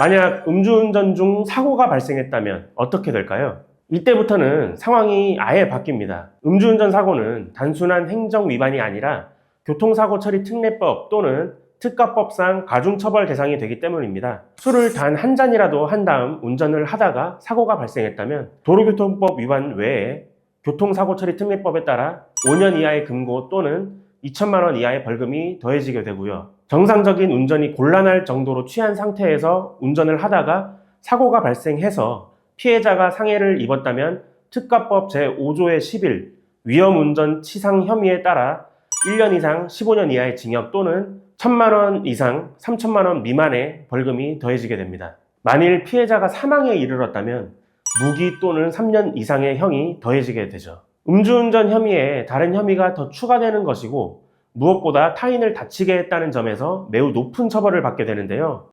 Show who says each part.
Speaker 1: 만약 음주운전 중 사고가 발생했다면 어떻게 될까요? 이때부터는 상황이 아예 바뀝니다. 음주운전 사고는 단순한 행정 위반이 아니라 교통사고 처리 특례법 또는 특가법상 가중처벌 대상이 되기 때문입니다. 술을 단 한 잔이라도 한 다음 운전을 하다가 사고가 발생했다면 도로교통법 위반 외에 교통사고 처리 특례법에 따라 5년 이하의 금고 또는 2천만 원 이하의 벌금이 더해지게 되고요. 정상적인 운전이 곤란할 정도로 취한 상태에서 운전을 하다가 사고가 발생해서 피해자가 상해를 입었다면 특가법 제5조의 10일 위험운전 치상 혐의에 따라 1년 이상 15년 이하의 징역 또는 1천만 원 이상 3천만 원 미만의 벌금이 더해지게 됩니다. 만일 피해자가 사망에 이르렀다면 무기 또는 3년 이상의 형이 더해지게 되죠. 음주운전 혐의에 다른 혐의가 더 추가되는 것이고 무엇보다 타인을 다치게 했다는 점에서 매우 높은 처벌을 받게 되는데요.